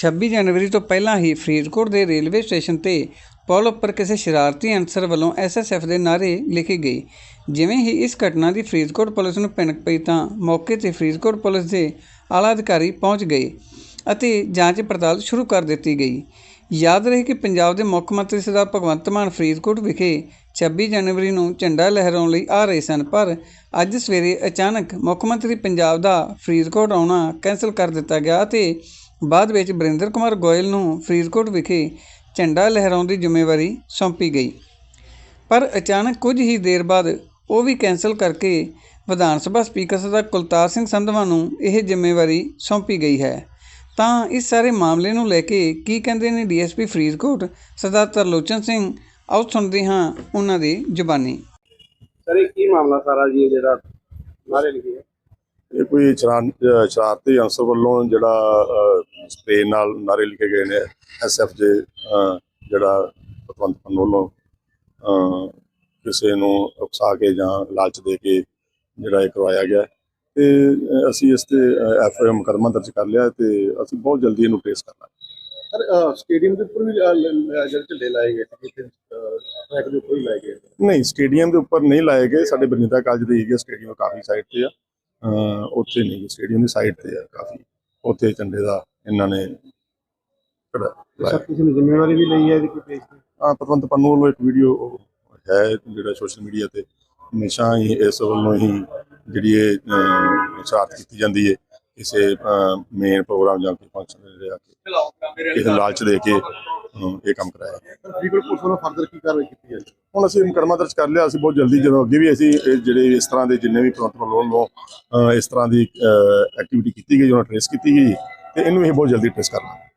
26 ਜਨਵਰੀ ਤੋਂ ਪਹਿਲਾਂ ਹੀ ਫਰੀਦਕੋਟ ਦੇ ਰੇਲਵੇ ਸਟੇਸ਼ਨ ਤੇ ਪੁਲ ਉੱਪਰ ਕਿਸੇ ਸ਼ਰਾਰਤੀ ਅਨਸਰ ਵੱਲੋਂ ਐਸਐਸਐਫ ਦੇ ਨਾਅਰੇ ਲਿਖੇ ਗਏ। ਜਿਵੇਂ ਹੀ ਇਸ ਘਟਨਾ ਦੀ ਫਰੀਦਕੋਟ ਪੁਲਿਸ ਨੂੰ ਭਿਣਕ ਪਈ ਤਾਂ ਮੌਕੇ ਤੇ ਫਰੀਦਕੋਟ ਪੁਲਿਸ ਦੇ ਆਲਾ ਅਧਿਕਾਰੀ ਪਹੁੰਚ ਗਏ ਅਤੇ ਜਾਂਚ ਪੜਤਾਲ ਸ਼ੁਰੂ ਕਰ ਦਿੱਤੀ ਗਈ। ਯਾਦ ਰਹੇ ਕਿ ਪੰਜਾਬ ਦੇ ਮੁੱਖ ਮੰਤਰੀ ਸਰਦਾਰ ਭਗਵੰਤ ਮਾਨ ਫਰੀਦਕੋਟ ਵਿਖੇ 26 ਜਨਵਰੀ ਨੂੰ ਝੰਡਾ ਲਹਿਰਾਉਣ ਲਈ ਆ ਰਹੇ ਸਨ, ਪਰ ਅੱਜ ਸਵੇਰੇ ਅਚਾਨਕ ਮੁੱਖ ਮੰਤਰੀ ਪੰਜਾਬ ਦਾ ਫਰੀਦਕੋਟ ਆਉਣਾ ਕੈਂਸਲ ਕਰ ਦਿੱਤਾ ਗਿਆ ਅਤੇ ਬਾਅਦ ਵਿੱਚ ਬਰਿੰਦਰ ਕੁਮਾਰ ਗੋਇਲ ਨੂੰ ਫਰੀਦਕੋਟ ਵਿਖੇ ਝੰਡਾ ਲਹਿਰਾਉਣ ਦੀ ਜ਼ਿੰਮੇਵਾਰੀ ਸੌਂਪੀ ਗਈ। ਪਰ ਅਚਾਨਕ ਕੁਝ ਹੀ ਦੇਰ ਬਾਅਦ ਉਹ ਵੀ ਕੈਂਸਲ ਕਰਕੇ ਵਿਧਾਨ ਸਭਾ ਸਪੀਕਰ ਸਰਦਾਰ ਕੁਲਤਾਰ ਸਿੰਘ ਸੰਧਵਾ ਨੂੰ ਇਹ ਜ਼ਿੰਮੇਵਾਰੀ ਸੌਂਪੀ ਗਈ ਹੈ। ਤਾਂ ਇਸ ਸਾਰੇ ਮਾਮਲੇ ਨੂੰ ਲੈ ਕੇ ਕੀ ਕਹਿੰਦੇ ਨੇ ਡੀਐਸਪੀ ਫਰੀਦਕੋਟ ਸਰਦਾਰ ਤਰਲੋਚਨ ਸਿੰਘ? ਆਓ ਸੁਣਦੇ ਹਾਂ ਉਹਨਾਂ ਦੀ ਜ਼ੁਬਾਨੀ। ਸਰ, ਇਹ ਕੀ ਮਾਮਲਾ ਸਾਰਾ ਜੀ ਜਿਹੜਾ ਨਾਰੇ ਲਿਖੇ ਇਹ ਕੋਈ ਸ਼ਰਾਰਤੀ ਅੰਸਰ ਵੱਲੋਂ ਜਿਹੜਾ ਸਪਰੇ ਨਾਲ ਨਾਰੇ ਲਿਖੇ ਗਏ ਨੇ ਐਸਐਫ ਅਹ, ਜਿਹੜਾ ਪਤਵੰਤ ਪੰਨ ਵੱਲੋਂ ਅਹ, ਕਿਸੇ ਨੂੰ ਉਕਸਾ ਕੇ ਜਾਂ ਲਾਲਚ ਦੇ ਕੇ ਜਿਹੜਾ ਇਹ ਕਰਵਾਇਆ ਗਿਆ। ਤੇ ਅਸੀਂ ਇਸ ਤੇ ਐਫਆਈਆਰ ਮੁਕੱਦਮਾ ਦਰਜ ਕਰ ਲਿਆ ਤੇ ਅਸੀਂ ਬਹੁਤ ਜਲਦੀ ਇਹਨੂੰ ਟ੍ਰੇਸ ਕਰਨਾ ਸਰ ਸਟੇਡੀਅਮ ਦੇ ਉੱਪਰ ਵੀ ਜਿਹੜੇ ਝੰਡੇ ਲਾਏ ਗਏ ਸੀ ਕਿਤੇ ਟਰੈਕ ਦੇ ਉੱਪਰ ਹੀ ਲਾਏ ਗਏ। ਨਹੀਂ ਸਟੇਡੀਅਮ ਦੇ ਉੱਪਰ ਨਹੀਂ ਲਾਏ ਗਏ। ਸਾਡੇ ਬਰਨੀਤਾ ਕਾਲਜ ਦੇ ਏਰੀਆ ਸਟੇਡੀਅਮ ਕਾਫੀ ਸਾਈਡ ਤੇ ਆ। ਉੱਥੇ ਨਹੀਂ ਸਟੇਡੀਅਮ ਦੀ ਸਾਈਡ ਤੇ ਆ ਕਾਫੀ। ਉੱਥੇ ਝੰਡੇ ਦਾ ਇਹਨਾਂ ਨੇ ਸਰ ਕਿਸੇ ਨੇ ਜ਼ਿੰਮੇਵਾਰੀ ਵੀ ਲਈ ਹੈ ਇਹਦੀ ਕੋਈ ਪੇਸ਼ ਆ ਪਤਵੰਤ ਪੰਨੂ ਵੱਲੋਂ ਇੱਕ ਵੀਡੀਓ ਹੈ ਜਿਹੜਾ ਸੋਸ਼ਲ ਮੀਡੀਆ ਤੇ ਹਮੇਸ਼ਾ ਹੀ ਇਸ ਵੱਲੋਂ ਹੀ ਜਿਹੜੀ ਇਹ ਸ਼ਰਾਰਤ ਕੀਤੀ ਜਾਂਦੀ ਹੈ। ਕਿਸੇ ਮੇਨ ਪ੍ਰੋਗਰਾਮ ਜਾਂ ਕੋਈ ਫੰਕਸ਼ਨ ਦੇ ਰਿਹਾ ਕਿ ਕਿਸੇ ਲਾਲਚ ਦੇ ਕੇ ਇਹ ਕੰਮ ਕਰਾਇਆ। ਫਰੀਦਕੋਟ ਪੁਲਿਸ ਵੱਲੋਂ ਫਰਦਰ ਕੀ ਕਾਰਵਾਈ ਕੀਤੀ ਹੈ ਹੁਣ ਅਸੀਂ ਮੁਕੱਦਮਾ ਦਰਜ ਕਰ ਲਿਆ ਅਸੀਂ ਬਹੁਤ ਜਲਦੀ ਜਦੋਂ ਅੱਗੇ ਵੀ ਅਸੀਂ ਇਹ ਜਿਹੜੇ ਇਸ ਤਰ੍ਹਾਂ ਦੇ ਜਿੰਨੇ ਵੀ ਪ੍ਰਬੰਧ ਵੱਲੋਂ ਇਸ ਤਰ੍ਹਾਂ ਦੀ ਐਕਟੀਵਿਟੀ ਕੀਤੀ ਗਈ ਉਹਨਾਂ ਟ੍ਰੇਸ ਕੀਤੀ ਗਈ ਤੇ ਇਹਨੂੰ ਅਸੀਂ ਬਹੁਤ ਜਲਦੀ ਟ੍ਰੇਸ ਕਰਨਾ